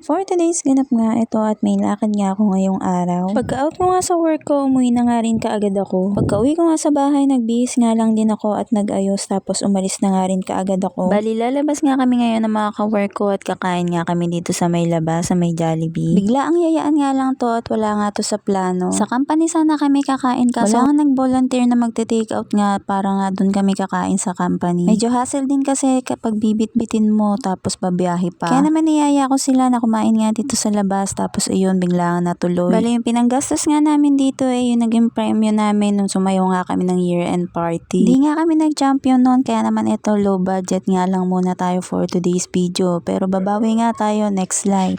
For today's ganap nga ito at may lakad nga ako ngayong araw. Pagka-out ko nga sa work ko, umuwi na nga rin kaagad ako. Pagka-uwi ko nga sa bahay, nagbihis nga lang din ako at nag-ayos tapos umalis na nga rin kaagad ako. Bali, lalabas nga kami ngayon ng mga ka-work ko at kakain nga kami dito sa may labas, sa may Jollibee. Bigla ang yayaan nga lang to at wala nga to sa plano. Sa company sana kami kakain kaso wala nga nag-volunteer na magte-take out nga para nga dun kami kakain sa company. Medyo hassle din kasi kapag bibit-bitin mo tapos babiyahe pa. Kaya naman niyaya ko sila na kumain nga dito sa labas tapos ayun bigla nga natuloy. Bali yung pinanggastos nga namin dito ay yung naging premyo namin nung sumayo nga kami ng year-end party. Di nga kami nag-champion noon kaya naman ito low budget nga lang muna tayo for today's video. Pero babawi nga tayo next live.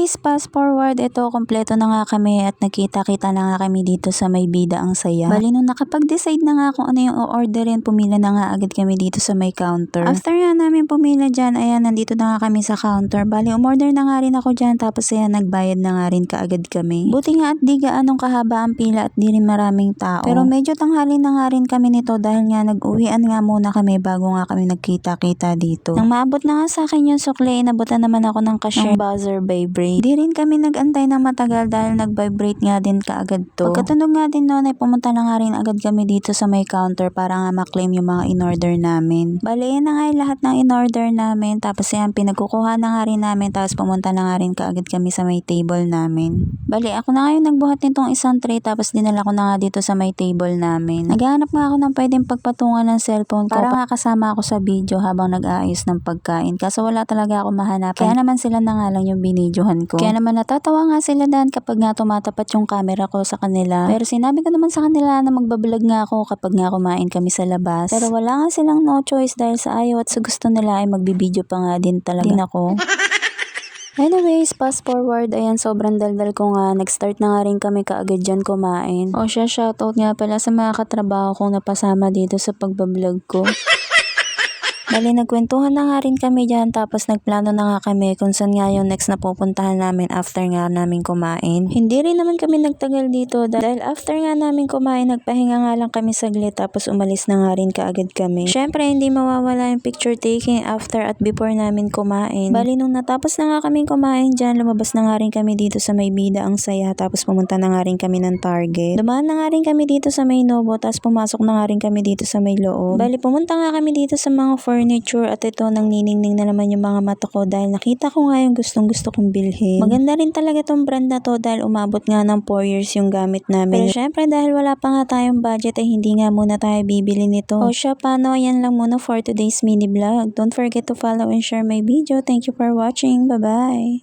Anyways, fast forward, ito kompleto na nga kami at nakita-kita na nga kami dito sa may bida ang saya. Bali nung nakapag-decide na nga kung ano yung o-orderin, pumila na nga agad kami dito sa may counter. After nga namin pumila dyan, ayan, nandito na nga kami sa counter. Bali, umorder na nga rin ako dyan, tapos ayan, nagbayad na nga rin kaagad kami. Buti nga at di gaanong kahaba ang pila at di rin maraming tao. Pero medyo tanghali na nga rin kami nito dahil nga nag-uwian nga muna kami bago nga kami nagkita-kita dito. Nang maabot na nga sa akin yung sukle, inabutan naman ako ng cashier ng buzzer vibrate. Di rin kami nag-antay ng matagal dahil nag-vibrate nga din kaagad to. Pagkatunog nga din noon ay pumunta na nga rin agad kami dito sa may counter para nga maklaim yung mga in-order namin. Yan na nga lahat ng in-order namin. Tapos yan, pinagkukuha na nga rin namin. Tapos pumunta na nga rin kaagad kami sa may table namin. Bali, ako na nga yung nagbuhat nitong isang tray. Tapos dinala ko na nga dito sa may table namin. Naghahanap nga ako ng pwedeng pagpatungan ng cellphone ko. Para nga kasama ako sa video habang nag-aayos ng pagkain. Kaso wala talaga ako mahanapan. Kaya naman sila na nga lang yung binidyohan ko. Kaya naman natatawa nga sila dan kapag nga tumatapat yung camera ko sa kanila. Pero sinabi ko naman sa kanila na magbablog nga ako kapag nga kumain kami sa labas. Pero wala nga silang no choice dahil sa ayaw at sa gusto nila ay magbibideo pa nga din talaga din ako. Anyways, fast forward, ayan sobrang daldal ko nga. Nag-start na nga rin kami kaagad dyan kumain. O siya, shoutout nga pala sa mga katrabaho kong napasama dito sa pagbablog ko. Bali, nagkwentuhan na nga rin kami dyan tapos nagplano na nga kami kung saan nga yung next na pupuntahan namin after nga namin kumain. Hindi rin naman kami nagtagal dito dahil after nga namin kumain, nagpahinga nga lang kami saglit tapos umalis na nga rin kaagad kami. Syempre, hindi mawawala yung picture taking after at before namin kumain. Bali, nung natapos na nga kami kumain dyan, lumabas na nga rin kami dito sa may bida ang saya tapos pumunta na nga rin kami ng Target. Dumaan na nga rin kami dito sa may Novo tapos pumasok na nga rin kami dito sa may loob. Bali, pumunta nga kami dito sa mga furniture at ito nang niningning na naman yung mga mata ko dahil nakita ko nga yung gustong gusto kong bilhin. Maganda rin talaga tong brand na to dahil umabot nga ng 4 years yung gamit namin. Pero syempre dahil wala pa nga tayong budget ay hindi nga muna tayo bibili nito. O siya paano, yan lang muna for today's mini vlog. Don't forget to follow and share my video. Thank you for watching. Bye-bye!